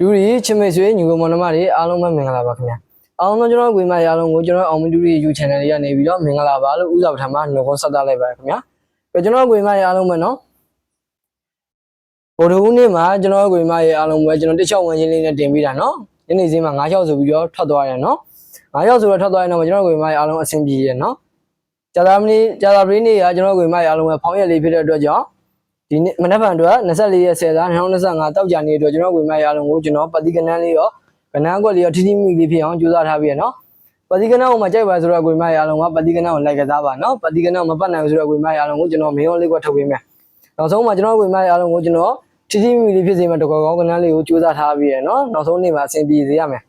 လူရီချစ်မိတ်ဆွေညီကိုမောင်နှမတွေအားလုံးပဲမင်္ဂလာပါခင်ဗျာအားလုံးကျွန်တော်ဝေမရအားလုံးကိုကျွန်တော်အောင်မတူရီ YouTube channel လေးကနေပြီးတော့မင်္ဂလာပါလို့ဥစားပထမနှုတ်ခွန်းဆက်သလိုက်ပါခင်ဗျာပဲကျွန်တော်ဝေမရအားလုံးပဲနော်ဗိုလ်တော်ဦးနေ့မှာကျွန်တော်ဝေမရအားလုံးပဲကျွန်တော်တစ်ချောင်းဝင်ချင်းလေးနဲ့တင်ပြီးတာနော်ညနေစင်းမှာ9ချောင်းဆိုပြီးတော့ထွက်သွားတယ်နော်9ချောင်းဆိုတော့ထွက်သွားရင်တော့ကျွန်တော်ဝေမရအားလုံးအဆင်ပြေရနော်ကြာသာမဏေကြာသာပရိနေ့ကကျွန်တော်ဝေမရအားလုံးပဲဖောင်းရက်လေးဖြစ်တဲ့အတွက်ကြောင့် ဒီနေ့မနက်ဖြန်အတွက်24ရက်10လ2025တောက်ကြနေအတွက်ကျွန်တော်ဝေမရအောင်ကိုကျွန်တော်ပတိကနန်းလေးရောကနန်းကွက်လေးရောထိထိမိမိလေးဖြစ်အောင်ကြိုးစားထားပြီးရနော်ပတိကနန်းကိုမကြိုက်ပါဆိုတော့ဝေမရအောင်ကပတိကနန်းကိုလိုက်ကစားပါနော်ပတိကနန်းမပတ်နိုင်ဘူးဆိုတော့ဝေမရအောင်ကိုကျွန်တော်မင်းရောလေးကွက်ထုတ်ပေးမယ်နောက်ဆုံးမှာကျွန်တော်ဝေမရအောင်ကိုကျွန်တော်ထိထိမိမိလေးဖြစ်စေမှာတကောကောင်းကနန်းလေးကိုကြိုးစားထားပြီးရနော်နောက်ဆုံးနေ့မှာအဆင်ပြေစေရမယ်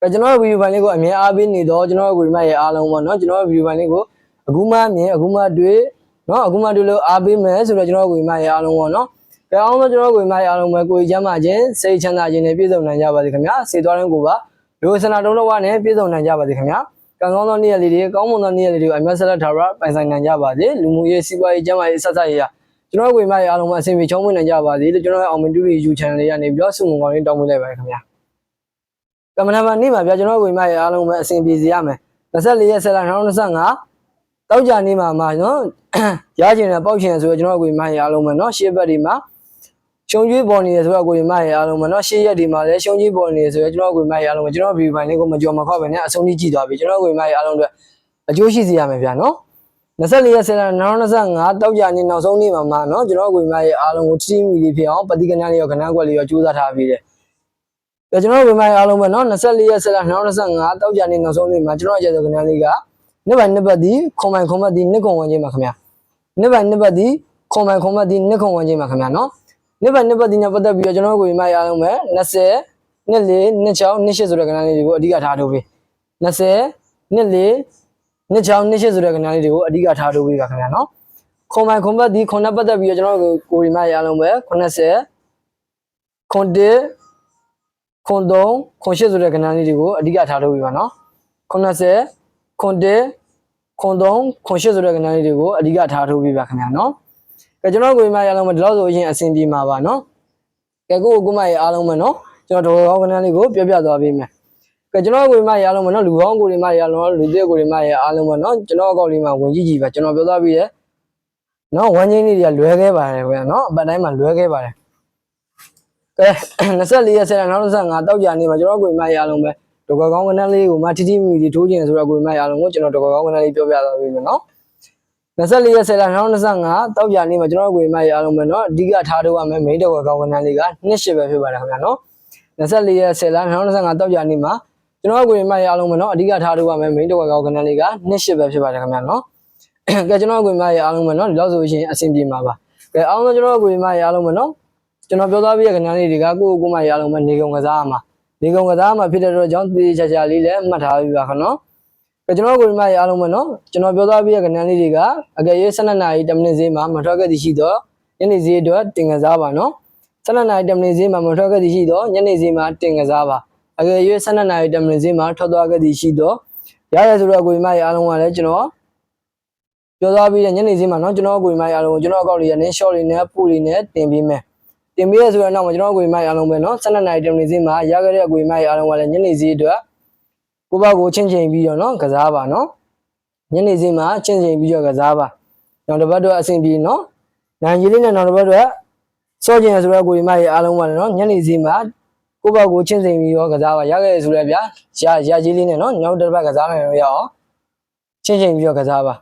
အဲကျွန်တော်ဗီဒီယိုပိုင်းလေးကိုအမြင်အားပေးနေတော့ကျွန်တော်ဝေမရအားလုံးပေါ့နော်ကျွန်တော်ဗီဒီယိုပိုင်းလေးကိုအခုမှမြင်အခုမှတွေ့ နော်အခုမှဒီလိုအားပေးမယ်ဆိုတော့ကျွန်တော်ကိုယ်မရအားလုံးပေါ့နော်။ကြအောင်လို့ကျွန်တော်ကိုယ်မရအားလုံးပဲကိုယ်ချမ်းသာခြင်းစိတ်ချမ်းသာခြင်းနဲ့ပြည့်စုံနိုင်ကြပါစေခင်ဗျာ။စေသွားတဲ့ကိုပါလူစနာတုံးတော့ဝနဲ့ပြည့်စုံနိုင်ကြပါစေခင်ဗျာ။ကံကောင်းသောနေ့ရက်လေးတွေကောင်းမွန်သောနေ့ရက်လေးတွေကိုအမြတ်ဆက်လက်ထားရပိုင်ဆိုင်နိုင်ကြပါစေ။လူမှုရေးစီးပွားရေးကျန်းမာရေးဆက်ဆက်ရေးရကျွန်တော်ကိုယ်မရအားလုံးပဲအဆင်ပြေချုံးမွေးနိုင်ကြပါစေလို့ကျွန်တော်ရဲ့အောင်မင်တူရီ YouTube channel လေးကနေပြီးတော့ဆုမွန်ကောင်းလေးတောင်းပေးလိုက်ပါတယ်ခင်ဗျာ။ကမ္ဘာမှာနေ့မှာပြကျွန်တော်ကိုယ်မရအားလုံးပဲအဆင်ပြေစေရမယ်။24ရက်ဆက်လက်2025 တောက်ကြနေမှာမှာနော် ရကျင်တဲ့ပေါက်ချင်ဆိုတော့ကျွန်တော်ကိုယ်မရအားလုံးပဲเนาะရှေ့ဘက်ဒီမှာရှုံကျွေးပေါ်နေတယ်ဆိုတော့ကိုယ်မရအားလုံးပဲเนาะရှေ့ရက်ဒီမှာလည်းရှုံကျွေးပေါ်နေတယ်ဆိုတော့ကျွန်တော်ကိုယ်မရအားလုံးပဲကျွန်တော်ဗီဒီယိုပိုင်းလေးကိုမကြော်မခောက်ပဲနဲ့အဆုံးထိကြည့်သွားပြီကျွန်တော်ကိုယ်မရအားလုံးတွေအကျိုးရှိစေရမယ်ဗျာเนาะ24ရက်ဆက်လာ2025တောက်ကြနေနောက်ဆုံးနေ့မှာမှာเนาะကျွန်တော်ကိုယ်မရအားလုံးကိုတီးမီလေးဖြစ်အောင်ပฏิကဏလေးရောကဏ္ဍကွက်လေးရောကြိုးစားထားပြီးတယ်ဒါကျွန်တော်ကိုယ်မရအားလုံးပဲเนาะ24ရက်ဆက်လာ2025တောက်ကြနေနောက်ဆုံးနေ့မှာကျွန်တော်ရဲ့ကဏ္ဍလေးက နှစ်ပိုင်းနှစ်ပတ်ဒီခွန်ပိုင်ခွန်ပတ်ဒီနှစ်ခွန်ဝင်ခြင်းပါခင်ဗျာနှစ်ပတ်နှစ်ပတ်ဒီခွန်ပိုင်ခွန်ပတ်ဒီနှစ်ခွန်ဝင်ခြင်းပါခင်ဗျာနော်နှစ်ပတ်နှစ်ပတ်ဒီနဲ့ပတ်သက်ပြီးတော့ကျွန်တော်တို့ကိုယ်မရအောင်ပဲ20နှစ်လေးနှစ်ချောင်းနှစ်ရှစ်ဆိုတဲ့ကဏ္ဍလေးတွေကိုအဓိကထားထုတ်ပြီး20နှစ်လေးနှစ်ချောင်းနှစ်ရှစ်ဆိုတဲ့ကဏ္ဍလေးတွေကိုအဓိကထားထုတ်ပြီးပါခင်ဗျာနော်ခွန်ပိုင်ခွန်ပတ်ဒီခွန်နဲ့ပတ်သက်ပြီးတော့ကျွန်တော်တို့ကိုယ်မရအောင်ပဲ80ခွန်1ခွန်3ခွန်8ဆိုတဲ့ကဏ္ဍလေးတွေကိုအဓိကထားထုတ်ပြီးပါနော်90 ခွန်1ခွန်3ခွန်8ဆိုတဲ့ကဏ္ဍလေးတွေကိုအဓိကထားထုတ်ပြီးပါခင်ဗျာနော်ကဲကျွန်တော်ကိုယ်မရအောင်ပဲဒီလောက်ဆိုရင်အဆင်ပြေမှာပါနော်ကဲကိုကိုမရအားလုံးပဲနော်ကျွန်တော်ဒေါ်ကောင်းကဏ္ဍလေးကိုပြောပြသွားပေးမယ်ကဲကျွန်တော်ကိုယ်မရအောင်ပဲနော်လူကောင်းကိုယ်မရအောင်လူသေးကိုယ်မရအားလုံးပဲနော်ကျွန်တော်အကောက်လေးမှာဝင်ကြည့်ကြည့်ပါကျွန်တော်ပြောသွားပြီးရဲ့နော်ဝမ်းချင်းလေးတွေကလွဲခဲ့ပါတယ်ဗျာနော်အပတ်တိုင်းမှာလွဲခဲ့ပါတယ်ကဲ24ရက်ဆက်တာနောက်25တောက်ကြနေမှာကျွန်တော်ကိုယ်မရအောင်ပဲ ဒေါ်ကောင်းကနန်းလေးကိုမတီတီမီဒီထိုးခြင်းဆိုတော့ကိုယ်မရအောင်ကိုကျွန်တော်ဒေါ်ကောင်းကနန်းလေးပြောပြသွားပေးမယ်နော်24ရက်ဆယ်လ2025တောက်ရနေ့မှာကျွန်တော်ကိုယ်မရအောင်မယ်နော်အဓိကထားထုတ်ရမယ် main ဒေါ်ကောင်းကနန်းလေးက28ပဲဖြစ်ပါတယ်ခင်ဗျာနော်24ရက်ဆယ်လ2025တောက်ရနေ့မှာကျွန်တော်ကိုယ်မရအောင်မယ်နော်အဓိကထားထုတ်ရမယ် main ဒေါ်ကောင်းကနန်းလေးက28ပဲဖြစ်ပါတယ်ခင်ဗျာနော်ကဲကျွန်တော်ကိုယ်မရအောင်မယ်နော်ဒီလောက်ဆိုရင်အဆင်ပြေမှာပါကဲအောင်တော့ကျွန်တော်ကိုယ်မရအောင်မယ်နော်ကျွန်တော်ပြောသွားပြီးတဲ့ကဏ္ဍလေးတွေကကိုယ့်ကိုယ်မရအောင်မယ်နေကုန်ကစားရမှာ မိကုံကစားမှာဖြစ်တဲ့တော့ကြောင့်သေချာချာလေးလည်းမှတ်ထားပြီးပါခနော်ကကျွန်တော်ကိုဒီမှာရအားလုံးပဲနော်ကျွန်တော်ပြောသွားပြီးတဲ့ကဏ္ဍလေးတွေကအကယ်၍12နာရီ10မိနစ်ဈေးမှာမထွက်ခဲ့သည်ရှိတော့ညနေဈေးအတွက်တင်ကစားပါနော်12နာရီ10မိနစ်ဈေးမှာမထွက်ခဲ့သည်ရှိတော့ညနေဈေးမှာတင်ကစားပါအကယ်၍12နာရီ10မိနစ်ဈေးမှာထွက်သွားခဲ့သည်ရှိတော့ရရဆိုတော့ကိုဒီမှာရအားလုံးကလည်းကျွန်တော်ပြောသွားပြီးတဲ့ညနေဈေးမှာနော်ကျွန်တော်ကိုဒီမှာရအားလုံးကျွန်တော်အကောင့်လေးရနေ short လေးနဲ့ပို့လေးနဲ့တင်ပေးမယ် တင်ပေးရဆိုတော့နောက်မှာကျွန်တော်ကိုဒီမှာရအားလုံးပဲเนาะ12နာရီ10မိနစ်ဈေးမှာရခဲ့တဲ့ကိုဒီမှာရအားလုံးကလည်းညနေဈေးအတွက် ကိုယ့်ဘက်ကိုချင်းချင်းပြီးတော့เนาะကစားပါเนาะညနေစင်းမှာချင်းချင်းပြီးတော့ကစားပါနောက်တစ်ပတ်တော့အဆင်ပြေเนาะနိုင်ကြီးလေးနဲ့နောက်တစ်ပတ်တော့စောကျင်ဆိုတော့ကိုဒီမကြီးအားလုံးပါเนาะညနေစင်းမှာကိုယ့်ဘက်ကိုချင်းချင်းပြီးတော့ကစားပါရခဲ့ဆိုရဗျာရရကြီးလေးနဲ့เนาะနောက်တစ်ပတ်ကစားမယ်လို့ရအောင်ချင်းချင်းပြီးတော့ကစားပါ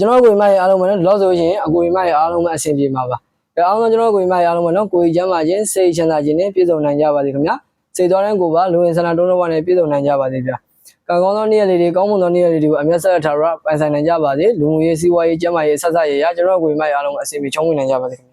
ကျွန်တော်ကိုဒီမကြီးအားလုံးပါเนาะလောဆိုရင်အကိုဒီမကြီးအားလုံးပဲအဆင်ပြေမှာပါ ။ဒါအောင်တော့ကျွန်တော်ကိုယ်မိအားလုံးပဲနော်ကိုယ်ချမ်းသာခြင်းစိတ်ချမ်းသာခြင်းနဲ့ပြည့်စုံနိုင်ကြပါစေခင်ဗျာ။စိတ်တော်တိုင်းကိုပါလူဝင်ဆန္ဒတုံးတော့ဝနဲ့ပြည့်စုံနိုင်ကြပါစေဗျာ။ကံကောင်းသောနေ့ရက်လေးတွေကောင်းမွန်သောနေ့ရက်လေးတွေကိုအမျက်ဆက်ထားရပိုင်ဆိုင်နိုင်ကြပါစေ။လူမှုရေးစီးပွားရေးကျန်းမာရေးဆက်ဆက်ရေးရကျွန်တော်ကိုယ်မိအားလုံးအစီအမီချုံးဝင်နိုင်ကြပါစေခင်ဗျာ။